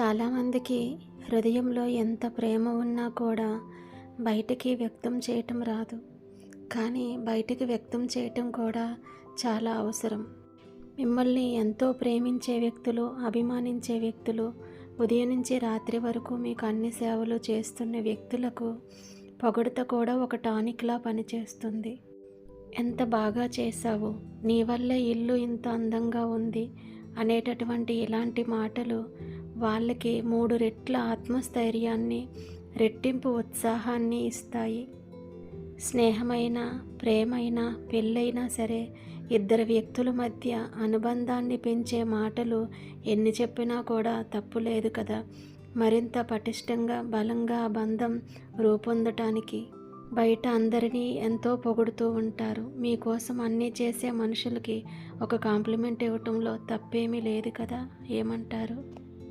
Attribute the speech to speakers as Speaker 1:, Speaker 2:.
Speaker 1: చాలామందికి హృదయంలో ఎంత ప్రేమ ఉన్నా కూడా బయటికి వ్యక్తం చేయటం రాదు. కానీ బయటికి వ్యక్తం చేయటం కూడా చాలా అవసరం. మిమ్మల్ని ఎంతో ప్రేమించే వ్యక్తులు అభిమానించే వ్యక్తులు ఉదయం నుంచి రాత్రి వరకు మీకు అన్ని సేవలు చేస్తున్న వ్యక్తులకు పొగడత కూడా ఒక టానిక్లా పనిచేస్తుంది. ఎంత బాగా చేశావు నీ వల్లే ఇల్లు ఇంత అందంగా ఉంది అనేటటువంటి ఇలాంటి మాటలు వాళ్ళకి మూడు రెట్ల ఆత్మస్థైర్యాన్ని రెట్టింపు ఉత్సాహాన్ని ఇస్తాయి. స్నేహమైన ప్రేమైన పెళ్ళైనా సరే ఇద్దరు వ్యక్తుల మధ్య అనుబంధాన్ని పెంచే మాటలు ఎన్ని చెప్పినా కూడా తప్పు లేదు కదా. మరింత పటిష్టంగా బలంగా బంధం రూపొందటానికి బయట అందరినీ ఎంతో పొగుడుతూ ఉంటారు. మీకోసం అన్నీ చేసే మనుషులకి ఒక కాంప్లిమెంట్ ఇవ్వటంలో తప్పేమీ లేదు కదా ఏమంటారు?